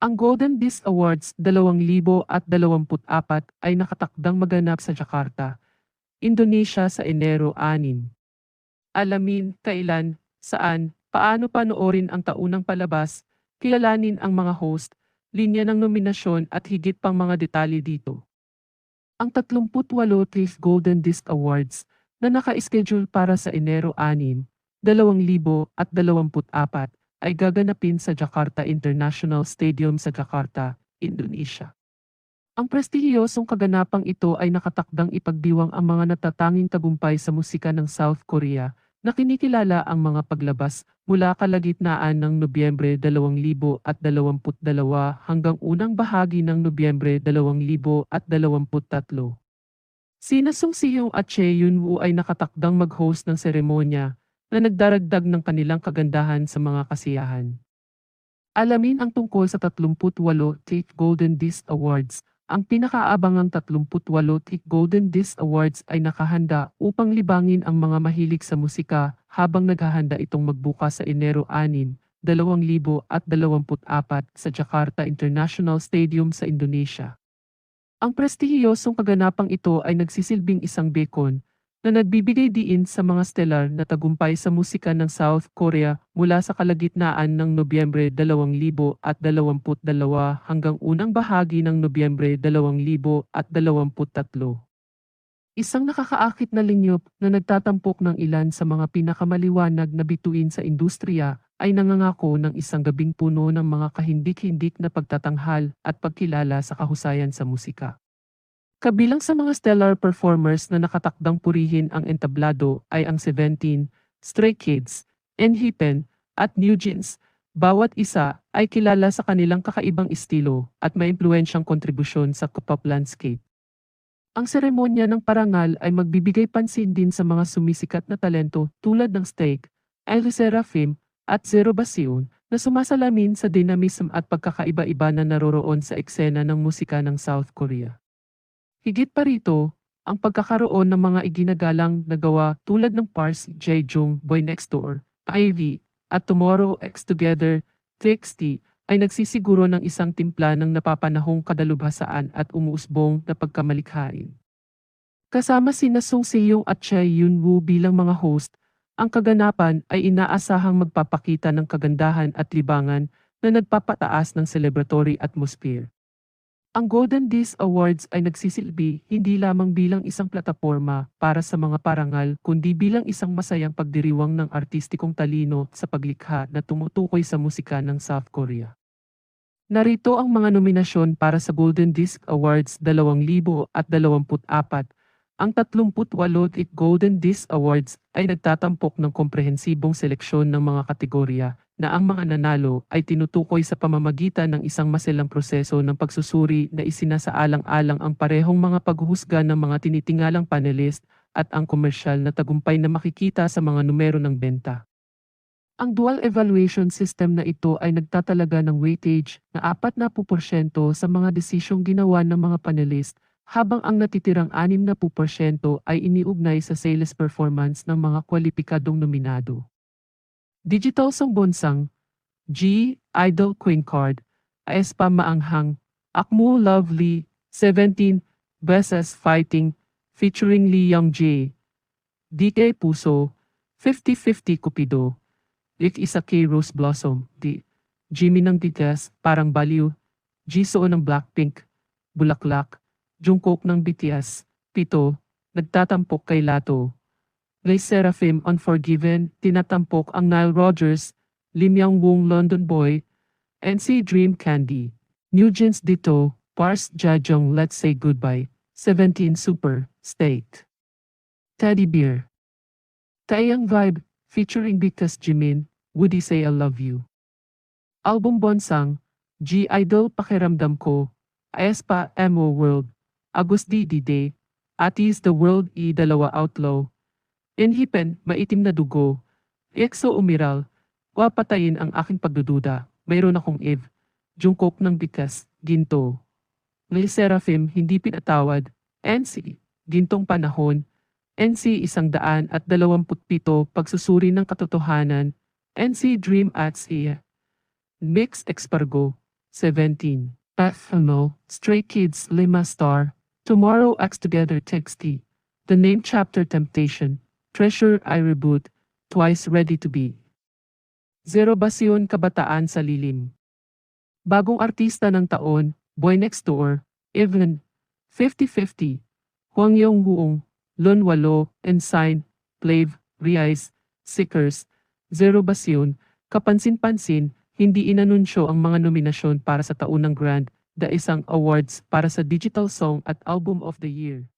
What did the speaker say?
Ang Golden Disc Awards 2024 ay nakatakdang maganap sa Jakarta, Indonesia sa Enero 6. Alamin, kailan, saan, paano panoorin ang taunang palabas, kilalanin ang mga host, linya ng nominasyon at higit pang mga detalye dito. Ang 38 th Golden Disc Awards na naka-schedule para sa Enero 6, 2024 ay gaganapin sa Jakarta International Stadium sa Jakarta, Indonesia. Ang prestihiyosong kaganapang ito ay nakatakdang ipagdiwang ang mga natatanging tagumpay sa musika ng South Korea na kinikilala ang mga paglabas mula kalagitnaan ng Nobyembre 2022 hanggang unang bahagi ng Nobyembre 2023. Sina Song Siyong at Choi Yun-woo ay nakatakdang mag-host ng seremonya na nagdaragdag ng kanilang kagandahan sa mga kasiyahan. Alamin ang tungkol sa 38th Golden Disc Awards. Ang pinakaabangang 38th Golden Disc Awards ay nakahanda upang libangin ang mga mahilig sa musika habang naghahanda itong magbukas sa Enero 6, 2024 sa Jakarta International Stadium sa Indonesia. Ang prestihiyosong kaganapang ito ay nagsisilbing isang beacon na nagbibigay diin sa mga stellar na tagumpay sa musika ng South Korea mula sa kalagitnaan ng Nobyembre 2022 hanggang unang bahagi ng Nobyembre 2023. Isang nakakaakit na linyop na nagtatampok ng ilan sa mga pinakamaliwanag na bituin sa industriya ay nangangako ng isang gabing puno ng mga kahindik-hindik na pagtatanghal at pagkilala sa kahusayan sa musika. Kabilang sa mga stellar performers na nakatakdang purihin ang entablado ay ang Seventeen, Stray Kids, Enhypen, at New. Bawat isa ay kilala sa kanilang kakaibang estilo at may impluensyang kontribusyon sa K-pop landscape. Ang seremonya ng parangal ay magbibigay pansin din sa mga sumisikat na talento tulad ng Steak, Ellie Seraphim, at Zero Basion na sumasalamin sa dynamism at pagkakaiba-iba na naroroon sa eksena ng musika ng South Korea. Higit pa rito, ang pagkakaroon ng mga iginagalang na gawa tulad ng Pars, Jung, Boy Next Door, Ivy, at Tomorrow X Together, TXT, ay nagsisiguro ng isang timpla ng napapanahong kadalubhasaan at umuusbong na pagkamalikhain. Kasama sina Song Seyong at Choi Yun-woo bilang mga host, ang kaganapan ay inaasahang magpapakita ng kagandahan at libangan na nagpapataas ng celebratory atmosphere. Ang Golden Disc Awards ay nagsisilbi hindi lamang bilang isang plataforma para sa mga parangal kundi bilang isang masayang pagdiriwang ng artistikong talino sa paglikha na tumutukoy sa musika ng South Korea. Narito ang mga nominasyon para sa Golden Disc Awards 2024. Ang 38th Golden Disc Awards ay nagtatampok ng komprehensibong seleksyon ng mga kategorya na ang mga nanalo ay tinutukoy sa pamamagitan ng isang maselang proseso ng pagsusuri na isinasaalang-alang ang parehong mga paghuhusga ng mga tinitingalang panelist at ang komersyal na tagumpay na makikita sa mga numero ng benta. Ang dual evaluation system na ito ay nagtatalaga ng weightage na 40% sa mga desisyong ginawa ng mga panelist habang ang natitirang 60% ay iniugnay sa sales performance ng mga kwalipikadong nominado. Digital Song Bonsang, G. Idol Queen Card, Aespa Maanghang, Akmu Lovely, 17, Beses Fighting, featuring Lee Young J. DK Puso, 50-50 Cupido, Lik Isa K Rose Blossom, D. Jimmy ng BTS, Parang Baliw, Jisoo ng Blackpink, Bulaklak, Jungkook ng BTS, Pito, Nagtatampok kay Lato, Ray Seraphim Unforgiven, tinatampok ang Nile Rodgers, Lim Yang Wong London Boy, NC Dream Candy, Nugent's Ditto, Pars Jajong Let's Say Goodbye, 17 Super, State. Teddy Bear. Taeyang Vibe, featuring Bigtas Jimin, Woody Say I Love You. Album Bonsang, G Idol Pakiramdam Ko, Aespa Mo World, Agus D D Day, Atis The World E Dalawa Outlaw, Inhipen, maitim na dugo. Exo umiral. Wapatayin ang aking pagdududa. Mayroon akong Eve. Jungkook ng bikas. Ginto. Lil Seraphim, hindi pinatawad. NC. Gintong panahon. NC isang daan at dalawamput pito pagsusuri ng katotohanan. NC Dream at siya. Mix Expargo. 17. Hello, Stray Kids Lima Star. Tomorrow acts together Texty. The name chapter Temptation. Treasure I Reboot. Twice Ready to Be. Zero Basyon Kabataan sa Lilim. Bagong artista ng taon, Boy Next Door, Evan, 50-50, Huang Yong Huong, Lon Walo, Ensign, Plave, Riais, Seekers, Zero Basyon, kapansin-pansin, hindi inanunsyo ang mga nominasyon para sa taunang Grand, the isang awards para sa Digital Song at Album of the Year.